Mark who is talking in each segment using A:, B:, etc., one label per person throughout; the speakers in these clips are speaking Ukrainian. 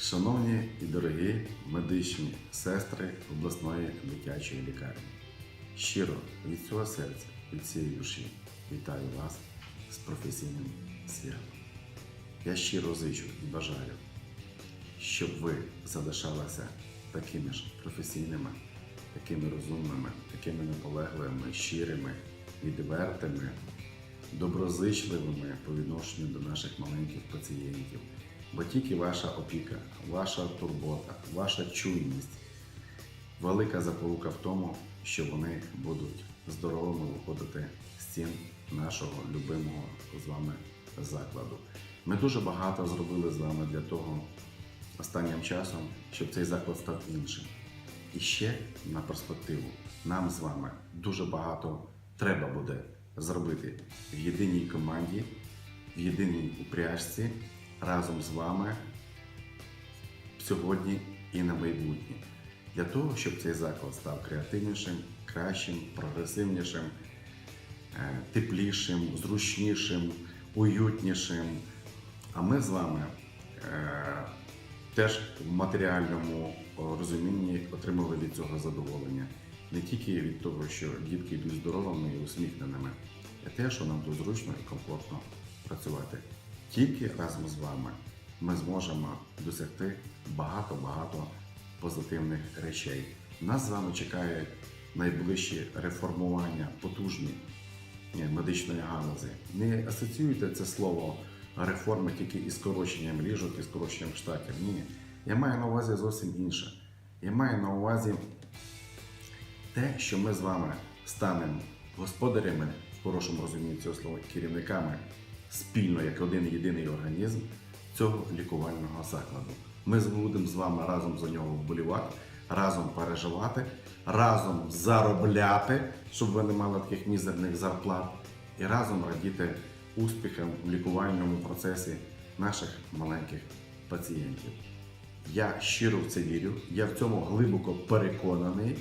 A: Шановні і дорогі медичні сестри обласної дитячої лікарні, щиро від цього серця, від цієї душі вітаю вас з професійним святом. Я щиро зичу і бажаю, щоб ви залишалися такими ж професійними, такими розумними, такими наполегливими, щирими, відвертими, доброзичливими по відношенню до наших маленьких пацієнтів. Бо тільки ваша опіка, ваша турбота, ваша чуйність велика запорука в тому, що вони будуть здоровими виходити з стін нашого любимого з вами закладу. Ми дуже багато зробили з вами для того останнім часом, щоб цей заклад став іншим. І ще на перспективу нам з вами дуже багато треба буде зробити в єдиній команді, в єдиній упряжці разом з вами сьогодні і на майбутнє. Для того, щоб цей заклад став креативнішим, кращим, прогресивнішим, е, теплішим, зручнішим, уютнішим. А ми з вами е, теж в матеріальному розумінні отримали від цього задоволення. Не тільки від того, що дітки йдуть здоровими і усміхненими, а те, що нам тут зручно і комфортно працювати. Тільки разом з вами ми зможемо досягти багато-багато позитивних речей. Нас з вами чекає найближчі реформування, потужні медичної галузі. Не асоціюйте це слово реформи тільки із скороченням ліжок і скороченням штатів. Ні. Я маю на увазі зовсім інше. Я маю на увазі те, що ми з вами станемо господарями в хорошому розумінні цього слова, керівниками спільно як один єдиний організм цього лікувального закладу. Ми будемо з вами разом за нього вболівати, разом переживати, разом заробляти, щоб ви не мали таких мізерних зарплат, і разом радіти успіхам в лікувальному процесі наших маленьких пацієнтів. Я щиро в це вірю, я в цьому глибоко переконаний,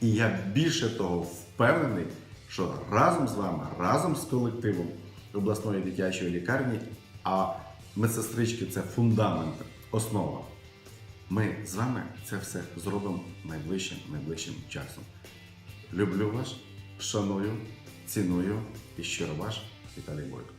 A: і я більше того впевнений, що разом з вами, разом з колективом обласної дитячої лікарні, а медсестрички це фундамент, основа. Ми з вами це все зробимо найближчим найближчим часом. Люблю вас, шаную, ціную і щиро ваш Віталій Бойко.